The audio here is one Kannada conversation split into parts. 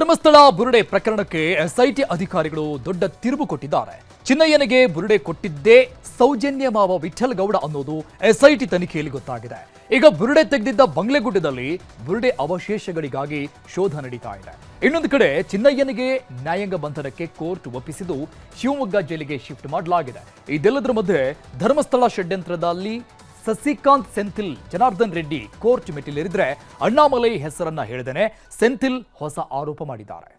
ಧರ್ಮಸ್ಥಳ ಬುರುಡೆ ಪ್ರಕರಣಕ್ಕೆ ಎಸ್ಐಟಿ ಅಧಿಕಾರಿಗಳು ದೊಡ್ಡ ತಿರುವು ಕೊಟ್ಟಿದ್ದಾರೆ. ಚಿನ್ನಯ್ಯನಿಗೆ ಬುರುಡೆ ಕೊಟ್ಟಿದ್ದೇ ಸೌಜನ್ಯ ಮಾವ ವಿಠಲ್ ಗೌಡ ಅನ್ನೋದು ಎಸ್ಐಟಿ ತನಿಖೆಯಲ್ಲಿ ಗೊತ್ತಾಗಿದೆ. ಈಗ ಬುರುಡೆ ತೆಗೆದಿದ್ದ ಬಂಗ್ಲೆಗುಡ್ಡದಲ್ಲಿ ಬುರುಡೆ ಅವಶೇಷಗಳಿಗಾಗಿ ಶೋಧ ನಡೀತಾ ಇದೆ. ಇನ್ನೊಂದು ಕಡೆ ಚಿನ್ನಯ್ಯನಿಗೆ ನ್ಯಾಯಾಂಗ ಬಂಧನಕ್ಕೆ ಕೋರ್ಟ್ ಒಪ್ಪಿಸಿದ್ದು ಶಿವಮೊಗ್ಗ ಜೈಲಿಗೆ ಶಿಫ್ಟ್ ಮಾಡಲಾಗಿದೆ. ಇದೆಲ್ಲದರ ಮಧ್ಯೆ ಧರ್ಮಸ್ಥಳ ಷಡ್ಯಂತ್ರದಲ್ಲಿ ಸಸಿಕಾಂತ್ ಸೆಂಥಿಲ್ ಜನಾರ್ದನ್ ರೆಡ್ಡಿ ಕೋರ್ಟ್ ಮೆಟ್ಟಿಲೇರಿದ್ರೆ ಅಣ್ಣಾಮಲೈ ಹೆಸರನ್ನ ಹೇಳಿದೇನೆ ಸೆಂಥಿಲ್ ಹೊಸ ಆರೋಪ ಮಾಡಿದ್ದಾರೆ.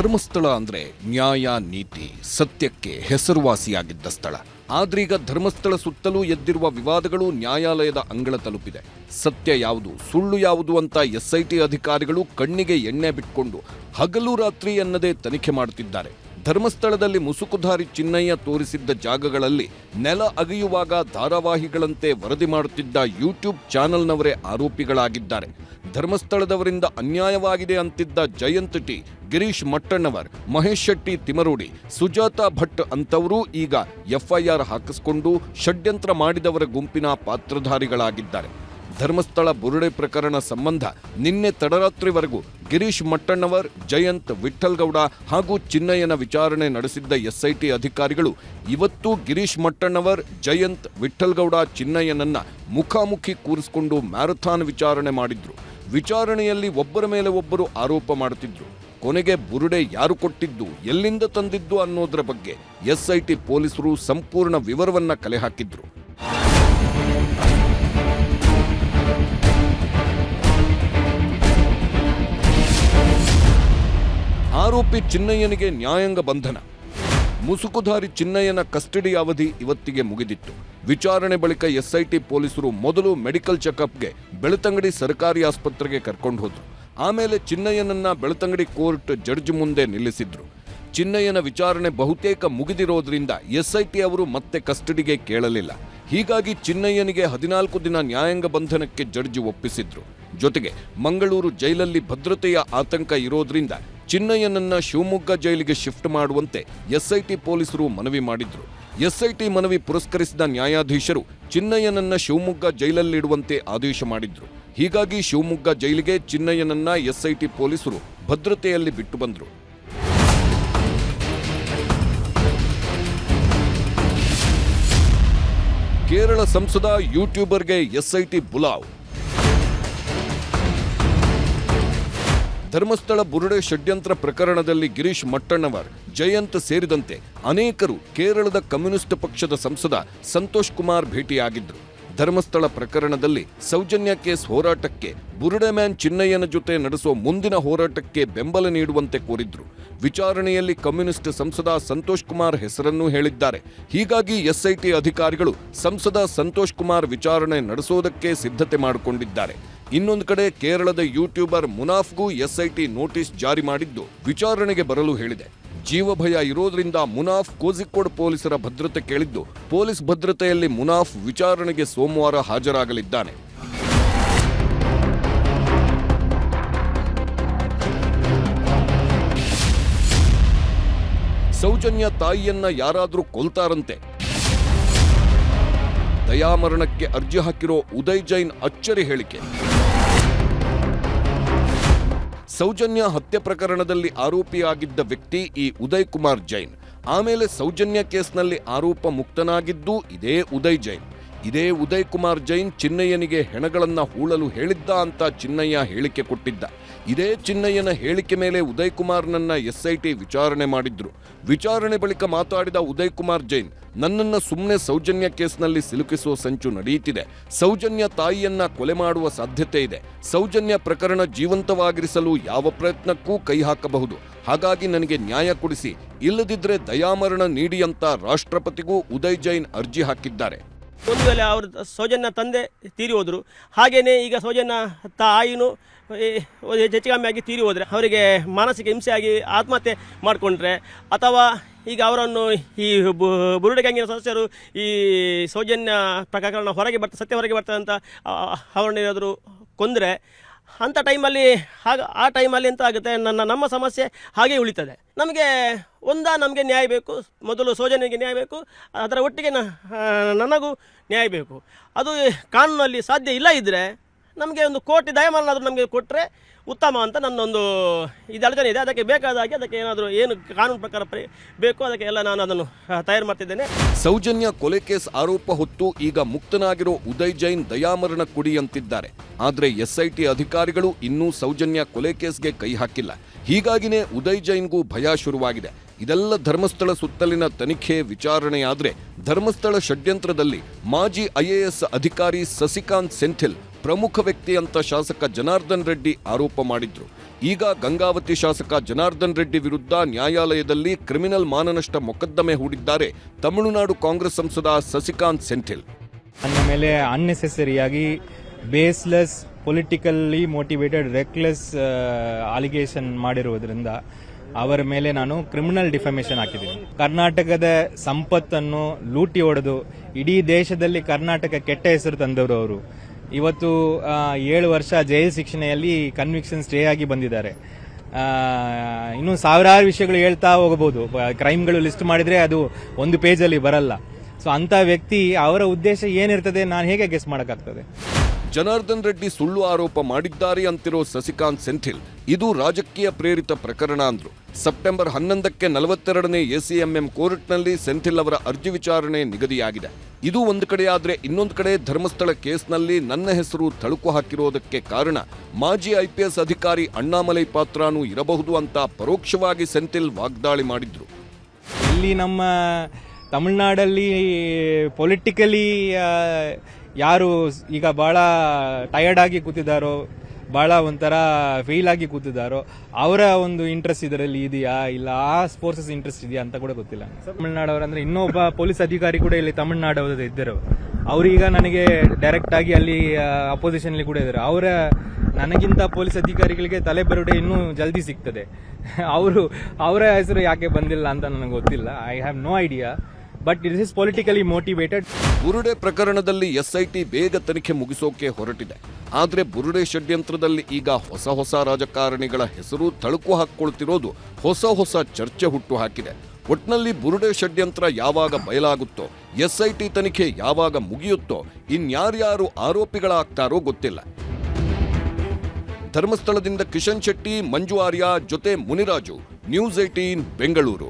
ಧರ್ಮಸ್ಥಳ ಅಂದ್ರೆ ನ್ಯಾಯ, ನೀತಿ, ಸತ್ಯಕ್ಕೆ ಹೆಸರುವಾಸಿಯಾಗಿದ್ದ ಸ್ಥಳ. ಆದ್ರೀಗ ಧರ್ಮಸ್ಥಳ ಸುತ್ತಲೂ ಎದ್ದಿರುವ ವಿವಾದಗಳು ನ್ಯಾಯಾಲಯದ ಅಂಗಳ ತಲುಪಿದೆ. ಸತ್ಯ ಯಾವುದು, ಸುಳ್ಳು ಯಾವುದು ಅಂತ ಎಸ್ಐಟಿ ಅಧಿಕಾರಿಗಳು ಕಣ್ಣಿಗೆ ಎಣ್ಣೆ ಬಿಟ್ಕೊಂಡು ಹಗಲು ರಾತ್ರಿ ಎನ್ನದೇ ತನಿಖೆ ಮಾಡುತ್ತಿದ್ದಾರೆ ಧರ್ಮಸ್ಥಳದಲ್ಲಿ ಮುಸುಕುಧಾರಿ ಚಿನ್ನಯ್ಯ ತೋರಿಸಿದ್ದ ಜಾಗಗಳಲ್ಲಿ ನೆಲ ಅಗೆಯುವಾಗ ಧಾರಾವಾಹಿಗಳಂತೆ ವರದಿ ಮಾಡುತ್ತಿದ್ದ ಯೂಟ್ಯೂಬ್ ಚಾನೆಲ್ನವರೇ ಆರೋಪಿಗಳಾಗಿದ್ದಾರೆ. ಧರ್ಮಸ್ಥಳದವರಿಂದ ಅನ್ಯಾಯವಾಗಿದೆ ಅಂತಿದ್ದ ಜಯಂತ್ ಟಿ, ಗಿರೀಶ್ ಮಟ್ಟಣ್ಣವರ್, ಮಹೇಶ್ ಶೆಟ್ಟಿ ತಿಮರೋಡಿ, ಸುಜಾತಾ ಭಟ್ ಅಂತವರು ಈಗ ಎಫ್ಐಆರ್ ಹಾಕಿಸಿಕೊಂಡು ಷಡ್ಯಂತ್ರ ಮಾಡಿದವರ ಗುಂಪಿನ ಪಾತ್ರಧಾರಿಗಳಾಗಿದ್ದಾರೆ. ಧರ್ಮಸ್ಥಳ ಬುರುಡೆ ಪ್ರಕರಣ ಸಂಬಂಧ ನಿನ್ನೆ ತಡರಾತ್ರಿವರೆಗೂ ಗಿರೀಶ್ ಮಟ್ಟಣ್ಣವರ್, ಜಯಂತ್ ವಿಠಲ್ಗೌಡ ಹಾಗೂ ಚಿನ್ನಯ್ಯನ ವಿಚಾರಣೆ ನಡೆಸಿದ್ದ ಎಸ್ಐಟಿ ಅಧಿಕಾರಿಗಳು ಇವತ್ತು ಗಿರೀಶ್ ಮಟ್ಟಣ್ಣವರ್, ಜಯಂತ್ ವಿಠಲ್ಗೌಡ ಚಿನ್ನಯ್ಯನನ್ನ ಮುಖಾಮುಖಿ ಕೂರಿಸಿಕೊಂಡು ಮ್ಯಾರಥಾನ್ ವಿಚಾರಣೆ ಮಾಡಿದ್ರು. ವಿಚಾರಣೆಯಲ್ಲಿ ಒಬ್ಬರ ಮೇಲೆ ಒಬ್ಬರು ಆರೋಪ ಮಾಡುತ್ತಿದ್ರು. ಕೊನೆಗೆ ಬುರುಡೆ ಯಾರು ಕೊಟ್ಟಿದ್ದು, ಎಲ್ಲಿಂದ ತಂದಿದ್ದು ಅನ್ನೋದರ ಬಗ್ಗೆ ಎಸ್ಐಟಿ ಪೊಲೀಸರು ಸಂಪೂರ್ಣ ವಿವರವನ್ನ ಕಲೆ ಹಾಕಿದ್ರು. ಆರೋಪಿ ಚಿನ್ನಯ್ಯನಿಗೆ ನ್ಯಾಯಾಂಗ ಬಂಧನ. ಮುಸುಕುಧಾರಿ ಚಿನ್ನಯ್ಯನ ಕಸ್ಟಡಿ ಅವಧಿ ಇವತ್ತಿಗೆ ಮುಗಿದಿತ್ತು. ವಿಚಾರಣೆ ಬಳಿಕ ಎಸ್ಐಟಿ ಪೊಲೀಸರು ಮೊದಲು ಮೆಡಿಕಲ್ ಚೆಕಪ್ಗೆ ಬೆಳ್ತಂಗಡಿ ಸರ್ಕಾರಿ ಆಸ್ಪತ್ರೆಗೆ ಕರ್ಕೊಂಡು ಹೋದ್ರು. ಆಮೇಲೆ ಚಿನ್ನಯ್ಯನನ್ನ ಬೆಳ್ತಂಗಡಿ ಕೋರ್ಟ್ ಜಡ್ಜ್ ಮುಂದೆ ನಿಲ್ಲಿಸಿದ್ರು. ಚಿನ್ನಯ್ಯನ ವಿಚಾರಣೆ ಬಹುತೇಕ ಮುಗಿದಿರೋದ್ರಿಂದ ಎಸ್ಐಟಿ ಅವರು ಮತ್ತೆ ಕಸ್ಟಡಿಗೆ ಕೇಳಲಿಲ್ಲ. ಹೀಗಾಗಿ ಚಿನ್ನಯ್ಯನಿಗೆ ಹದಿನಾಲ್ಕು ದಿನ ನ್ಯಾಯಾಂಗ ಬಂಧನಕ್ಕೆ ಜಡ್ಜ್ ಒಪ್ಪಿಸಿದ್ರು. ಜೊತೆಗೆ ಮಂಗಳೂರು ಜೈಲಲ್ಲಿ ಭದ್ರತೆಯ ಆತಂಕ ಇರೋದ್ರಿಂದ ಚಿನ್ನಯ್ಯನನ್ನ ಶಿವಮೊಗ್ಗ ಜೈಲಿಗೆ ಶಿಫ್ಟ್ ಮಾಡುವಂತೆ ಎಸ್ಐಟಿ ಪೊಲೀಸರು ಮನವಿ ಮಾಡಿದ್ರು. ಎಸ್ಐಟಿ ಮನವಿ ಪುರಸ್ಕರಿಸಿದ ನ್ಯಾಯಾಧೀಶರು ಚಿನ್ನಯ್ಯನನ್ನ ಶಿವಮೊಗ್ಗ ಜೈಲಲ್ಲಿಡುವಂತೆ ಆದೇಶ ಮಾಡಿದ್ರು. ಹೀಗಾಗಿ ಶಿವಮೊಗ್ಗ ಜೈಲಿಗೆ ಚಿನ್ನಯ್ಯನನ್ನ ಎಸ್ಐಟಿ ಪೊಲೀಸರು ಭದ್ರತೆಯಲ್ಲಿ ಬಿಟ್ಟು ಬಂದ್ರು. ಕೇರಳ ಸಂಸದ ಯೂಟ್ಯೂಬರ್ಗೆ ಎಸ್ಐಟಿ ಬುಲಾವ್. ಧರ್ಮಸ್ಥಳ ಬುರುಡೆ ಷಡ್ಯಂತ್ರ ಪ್ರಕರಣದಲ್ಲಿ ಗಿರೀಶ್ ಮಟ್ಟಣ್ಣವರ್, ಜಯಂತ್ ಸೇರಿದಂತೆ ಅನೇಕರು ಕೇರಳದ ಕಮ್ಯುನಿಸ್ಟ್ ಪಕ್ಷದ ಸಂಸದ ಸಂತೋಷ್ ಕುಮಾರ್ ಭೇಟಿಯಾಗಿದ್ದರು ಧರ್ಮಸ್ಥಳ ಪ್ರಕರಣದಲ್ಲಿ ಸೌಜನ್ಯ ಕೇಸ್ ಹೋರಾಟಕ್ಕೆ ಬುರುಡೆ ಮ್ಯಾನ್ ಚಿನ್ನಯ್ಯನ ಜೊತೆ ನಡೆಸುವ ಮುಂದಿನ ಹೋರಾಟಕ್ಕೆ ಬೆಂಬಲ ನೀಡುವಂತೆ ಕೋರಿದ್ರು. ವಿಚಾರಣೆಯಲ್ಲಿ ಕಮ್ಯುನಿಸ್ಟ್ ಸಂಸದ ಸಂತೋಷ್ ಕುಮಾರ್ ಹೆಸರನ್ನೂ ಹೇಳಿದ್ದಾರೆ. ಹೀಗಾಗಿ ಎಸ್ಐಟಿ ಅಧಿಕಾರಿಗಳು ಸಂಸದ ಸಂತೋಷ್ ಕುಮಾರ್ ವಿಚಾರಣೆ ನಡೆಸೋದಕ್ಕೆ ಸಿದ್ಧತೆ ಮಾಡಿಕೊಂಡಿದ್ದಾರೆ. ಇನ್ನೊಂದು ಕಡೆ ಕೇರಳದ ಯೂಟ್ಯೂಬರ್ ಮುನಾಫ್ಗೂ ಎಸ್ಐಟಿ ನೋಟಿಸ್ ಜಾರಿ ಮಾಡಿದ್ದು ವಿಚಾರಣೆಗೆ ಬರಲು ಹೇಳಿದೆ. ಜೀವಭಯ ಇರೋದ್ರಿಂದ ಮುನಾಫ್ ಕೋಜಿಕೋಡ್ ಪೊಲೀಸರ ಭದ್ರತೆ ಕೇಳಿದ್ದು, ಪೊಲೀಸ್ ಭದ್ರತೆಯಲ್ಲಿ ಮುನಾಫ್ ವಿಚಾರಣೆಗೆ ಸೋಮವಾರ ಹಾಜರಾಗಲಿದ್ದಾನೆ. ಸೌಜನ್ಯ ತಾಯಿಯನ್ನ ಯಾರಾದರೂ ಕೊಲ್ತಾರಂತೆ? ದಯಾಮರಣಕ್ಕೆ ಅರ್ಜಿ ಹಾಕಿರೋ ಉದಯ್ ಜೈನ್ ಅಚ್ಚರಿ ಹೇಳಿಕೆ. ಸೌಜನ್ಯ ಹತ್ಯೆ ಪ್ರಕರಣದಲ್ಲಿ ಆರೋಪಿಯಾಗಿದ್ದ ವ್ಯಕ್ತಿ ಈ ಉದಯ್ ಕುಮಾರ್ ಜೈನ್. ಆಮೇಲೆ ಸೌಜನ್ಯ ಕೇಸ್ನಲ್ಲಿ ಆರೋಪ ಮುಕ್ತನಾಗಿದ್ದು ಇದೇ ಉದಯ್ ಜೈನ್. ಇದೇ ಉದಯ್ ಕುಮಾರ್ ಜೈನ್ ಚಿನ್ನಯ್ಯನಿಗೆ ಹೆಣಗಳನ್ನು ಹೂಳಲು ಹೇಳಿದ್ದ ಅಂತ ಚಿನ್ನಯ್ಯ ಹೇಳಿಕೆ ಕೊಟ್ಟಿದ್ದ. ಇದೇ ಚಿನ್ನಯ್ಯನ ಹೇಳಿಕೆ ಮೇಲೆ ಉದಯ್ ಕುಮಾರ್ನನ್ನ ಎಸ್ಐಟಿ ವಿಚಾರಣೆ ಮಾಡಿದ್ರು. ವಿಚಾರಣೆ ಬಳಿಕ ಮಾತಾಡಿದ ಉದಯ್ ಕುಮಾರ್ ಜೈನ್, ನನ್ನನ್ನು ಸುಮ್ಮನೆ ಸೌಜನ್ಯ ಕೇಸ್ನಲ್ಲಿ ಸಿಲುಕಿಸುವ ಸಂಚು ನಡೆಯುತ್ತಿದೆ. ಸೌಜನ್ಯ ತಾಯಿಯನ್ನ ಕೊಲೆ ಮಾಡುವ ಸಾಧ್ಯತೆ ಇದೆ. ಸೌಜನ್ಯ ಪ್ರಕರಣ ಜೀವಂತವಾಗಿರಿಸಲು ಯಾವ ಪ್ರಯತ್ನಕ್ಕೂ ಕೈ ಹಾಕಬಹುದು. ಹಾಗಾಗಿ ನನಗೆ ನ್ಯಾಯ ಕೊಡಿಸಿ. ಇಲ್ಲದಿದ್ರೆ ದಯಾಮರಣ ನೀಡಿ ಅಂತ ರಾಷ್ಟ್ರಪತಿಗೂ ಉದಯ್ ಜೈನ್ ಅರ್ಜಿ ಹಾಕಿದ್ದಾರೆ. ಒಂದು ವೇಳೆ ಅವ್ರ ಸೌಜನ್ಯ ತಂದೆ ತೀರಿ ಹೋದರು ಹಾಗೆಯೇ ಈಗ ಸೌಜನ್ಯ ತಾಯಿನೂ ಹೆಚ್ಚು ಕಮ್ಮಿ ತೀರಿ ಹೋದರೆ ಅವರಿಗೆ ಮಾನಸಿಕ ಹಿಂಸೆಯಾಗಿ ಆತ್ಮಹತ್ಯೆ ಮಾಡಿಕೊಂಡ್ರೆ, ಅಥವಾ ಈಗ ಅವರನ್ನು ಈ ಬುರುಡೆ ಗ್ಯಾಂಗಿನ ಸದಸ್ಯರು ಈ ಸೌಜನ್ಯ ಪ್ರಕರಣ ಹೊರಗೆ ಬರ್ತಾ, ಸತ್ಯ ಹೊರಗೆ ಬರ್ತದೆ ಅಂತ ಅವರನ್ನೇನಾದರೂ ಕೊಂದರೆ ಅಂಥ ಟೈಮಲ್ಲಿ ಹಾಗೆ ಆ ಟೈಮಲ್ಲಿ ಎಂತ ಆಗುತ್ತೆ? ನನ್ನ ನಮ್ಮ ಸಮಸ್ಯೆ ಹಾಗೆ ಉಳಿತದೆ. ನಮಗೆ ಒಂದ ನಮಗೆ ನ್ಯಾಯ ಬೇಕು. ಮೊದಲು ಸೋಜನೆಗೆ ನ್ಯಾಯ ಬೇಕು. ಅದರ ಒಟ್ಟಿಗೆ ನನಗೂ ನ್ಯಾಯ ಬೇಕು. ಅದು ಕಾನೂನಲ್ಲಿ ಸಾಧ್ಯ ಇಲ್ಲ ಇದ್ದರೆ ನಮಗೆ ಒಂದು ಕೋಟಿ ದಯಮಾನಾದರೂ ನಮಗೆ ಕೊಟ್ಟರೆ ಉತ್ತಮ ಅಂತ ನನ್ನೊಂದು ಇದು ಆಲೋಚನೆ ಇದೆ. ಅದಕ್ಕೆ ಬೇಕಾದ ಹಾಗೆ ಅದಕ್ಕೆ ಏನಾದರೂ ಏನು ಕಾನೂನು ಪ್ರಕಾರ ಪರಿ ಬೇಕು, ಅದಕ್ಕೆ ಎಲ್ಲ ನಾನು ಅದನ್ನು ತಯಾರು ಮಾಡ್ತಿದ್ದೇನೆ. ಸೌಜನ್ಯ ಕೊಲೆ ಕೇಸ್ ಆರೋಪ ಹೊತ್ತು ಈಗ ಮುಕ್ತನಾಗಿರೋ ಉದಯ್ ಜೈನ್ ದಯಾಮರಣ ಕುಡಿ ಅಂತಿದ್ದಾರೆ. ಆದರೆ ಎಸ್ಐಟಿ ಅಧಿಕಾರಿಗಳು ಇನ್ನೂ ಸೌಜನ್ಯ ಕೊಲೆ ಕೇಸ್ಗೆ ಕೈ ಹಾಕಿಲ್ಲ. ಹೀಗಾಗಿನೇ ಉದಯ್ ಜೈನ್ಗೂ ಭಯ ಶುರುವಾಗಿದೆ. ಇದೆಲ್ಲ ಧರ್ಮಸ್ಥಳ ಸುತ್ತಲಿನ ತನಿಖೆ ವಿಚಾರಣೆಯಾದರೆ ಧರ್ಮಸ್ಥಳ ಷಡ್ಯಂತ್ರದಲ್ಲಿ ಮಾಜಿ ಐಎಎಸ್ ಅಧಿಕಾರಿ ಸಸಿಕಾಂತ್ ಸೆಂಥಿಲ್ ಪ್ರಮುಖ ವ್ಯಕ್ತಿ ಅಂತ ಶಾಸಕ ಜನಾರ್ದನ್ ರೆಡ್ಡಿ ಆರೋಪ ಮಾಡಿದ್ರು. ಈಗ ಗಂಗಾವತಿ ಶಾಸಕ ಜನಾರ್ದನ್ ರೆಡ್ಡಿ ವಿರುದ್ಧ ನ್ಯಾಯಾಲಯದಲ್ಲಿ ಕ್ರಿಮಿನಲ್ ಮಾನನಷ್ಟ ಮೊಕದ್ದಮೆ ಹೂಡಿದ್ದಾರೆ ತಮಿಳುನಾಡು ಕಾಂಗ್ರೆಸ್ ಸಂಸದ ಸಸಿಕಾಂತ್ ಸೆಂಥಿಲ್. ನನ್ನ ಮೇಲೆ ಅನ್ನೆಸೆಸರಿಯಾಗಿ baseless politically motivated reckless allegation ಮಾಡಿರುವುದರಿಂದ ಅವರ ಮೇಲೆ ನಾನು ಕ್ರಿಮಿನಲ್ ಡಿಫಮೇಷನ್ ಹಾಕಿದ್ದೀನಿ. ಕರ್ನಾಟಕದ ಸಂಪತ್ತನ್ನು ಲೂಟಿ ಹೊಡೆದು ಇಡೀ ದೇಶದಲ್ಲಿ ಕರ್ನಾಟಕ ಕೆಟ್ಟ ಹೆಸರು ತಂದವರು ಅವರು. ಇವತ್ತು ಏಳು ವರ್ಷ ಜೈಲು ಶಿಕ್ಷಣೆಯಲ್ಲಿ ಕನ್ವಿಕ್ಷನ್ ಸ್ಟೇ ಆಗಿ ಬಂದಿದ್ದಾರೆ. ಇನ್ನು ಸಾವಿರಾರು ವಿಷಯಗಳು ಹೇಳ್ತಾ ಹೋಗಬಹುದು. ಕ್ರೈಮ್ಗಳು ಲಿಸ್ಟ್ ಮಾಡಿದರೆ ಅದು ಒಂದು ಪೇಜಲ್ಲಿ ಬರಲ್ಲ. ಸೊ ಅಂಥ ವ್ಯಕ್ತಿ ಅವರ ಉದ್ದೇಶ ಏನಿರ್ತದೆ, ನಾನು ಹೇಗೆ ಗೆಸ್ ಮಾಡೋಕ್ಕಾಗ್ತದೆ? ಜನಾರ್ದನ್ ರೆಡ್ಡಿ ಸುಳ್ಳು ಆರೋಪ ಮಾಡಿದ್ದಾರೆ ಅಂತಿರೋ ಸಸಿಕಾಂತ್ ಸೆಂಥಿಲ್. ಇದು ರಾಜಕೀಯ ಪ್ರೇರಿತ ಪ್ರಕರಣ ಅಂದ್ರು. ಸೆಪ್ಟೆಂಬರ್ ಹನ್ನೊಂದಕ್ಕೆ ನಲವತ್ತೆರಡನೇ ಎಸಿಎಂಎಂ ಕೋರ್ಟ್ನಲ್ಲಿ ಸೆಂಥಿಲ್ ಅವರ ಅರ್ಜಿ ವಿಚಾರಣೆ ನಿಗದಿಯಾಗಿದೆ. ಇದು ಒಂದು ಕಡೆ ಇನ್ನೊಂದು ಕಡೆ ಧರ್ಮಸ್ಥಳ ಕೇಸ್ನಲ್ಲಿ ನನ್ನ ಹೆಸರು ತಳುಕು ಹಾಕಿರೋದಕ್ಕೆ ಕಾರಣ ಮಾಜಿ ಐಪಿಎಸ್ ಅಧಿಕಾರಿ ಅಣ್ಣಾಮಲೈ ಪಾತ್ರನೂ ಇರಬಹುದು ಅಂತ ಪರೋಕ್ಷವಾಗಿ ಸೆಂಥಿಲ್ ವಾಗ್ದಾಳಿ ಮಾಡಿದ್ರು. ಇಲ್ಲಿ ನಮ್ಮ ತಮಿಳ್ನಾಡಲ್ಲಿ ಪೊಲಿಟಿಕಲಿ ಯಾರು ಈಗ ಭಾಳ ಟಯರ್ಡ್ ಆಗಿ ಕೂತಿದ್ದಾರೋ ಭಾಳ ಒಂಥರ ಫೀಲ್ ಆಗಿ ಕೂತಿದ್ದಾರೋ, ಅವರ ಒಂದು ಇಂಟ್ರೆಸ್ಟ್ ಇದರಲ್ಲಿ ಇದೆಯಾ? ಇಲ್ಲ, ಆ ಸ್ಪೋರ್ಟ್ಸಸ್ ಇಂಟ್ರೆಸ್ಟ್ ಇದೆಯಾ ಅಂತ ಕೂಡ ಗೊತ್ತಿಲ್ಲ. ತಮಿಳ್ನಾಡವರಂದ್ರೆ ಇನ್ನೊಬ್ಬ ಪೊಲೀಸ್ ಅಧಿಕಾರಿ ಕೂಡ ಇಲ್ಲಿ ತಮಿಳ್ನಾಡು ಇದ್ದರು. ಅವರೀಗ ನನಗೆ ಡೈರೆಕ್ಟ್ ಆಗಿ ಅಲ್ಲಿ ಅಪೋಸಿಷನ್ಲಿ ಕೂಡ ಇದ್ದರು. ಅವರ, ನನಗಿಂತ ಪೊಲೀಸ್ ಅಧಿಕಾರಿಗಳಿಗೆ ತಲೆ ಬರುಡೆ ಇನ್ನೂ ಜಲ್ದಿ ಸಿಗ್ತದೆ. ಅವರು, ಅವರ ಹೆಸರು ಯಾಕೆ ಬಂದಿಲ್ಲ ಅಂತ ನನಗೆ ಗೊತ್ತಿಲ್ಲ. I have no idea but it is politically motivated ಬುರುಡೆ ಪ್ರಕರಣದಲ್ಲಿ ಎಸ್ಐಟಿ ಬೇಗ ತನಿಖೆ ಮುಗಿಸೋಕೆ ಹೊರಟಿದೆ. ಆದರೆ ಬುರುಡೆ ಷಡ್ಯಂತ್ರದಲ್ಲಿ ಈಗ ಹೊಸ ಹೊಸ ರಾಜಕಾರಣಿಗಳ ಹೆಸರು ತಳುಕು ಹಾಕ್ಕೊಳ್ತಿರೋದು ಹೊಸ ಹೊಸ ಚರ್ಚೆ ಹುಟ್ಟು ಹಾಕಿದೆ. ಒಟ್ನಲ್ಲಿ ಬುರುಡೆ ಷಡ್ಯಂತ್ರ ಯಾವಾಗ ಬಯಲಾಗುತ್ತೋ, ಎಸ್ಐಟಿ ತನಿಖೆ ಯಾವಾಗ ಮುಗಿಯುತ್ತೋ, ಇನ್ಯಾರ್ಯಾರು ಆರೋಪಿಗಳಾಗ್ತಾರೋ ಗೊತ್ತಿಲ್ಲ. ಧರ್ಮಸ್ಥಳದಿಂದ ಕಿಶನ್ ಶೆಟ್ಟಿ, ಮಂಜು ಆರ್ಯ ಜೊತೆ ಮುನಿರಾಜು, ನ್ಯೂಸ್ ಏಟೀನ್ ಬೆಂಗಳೂರು.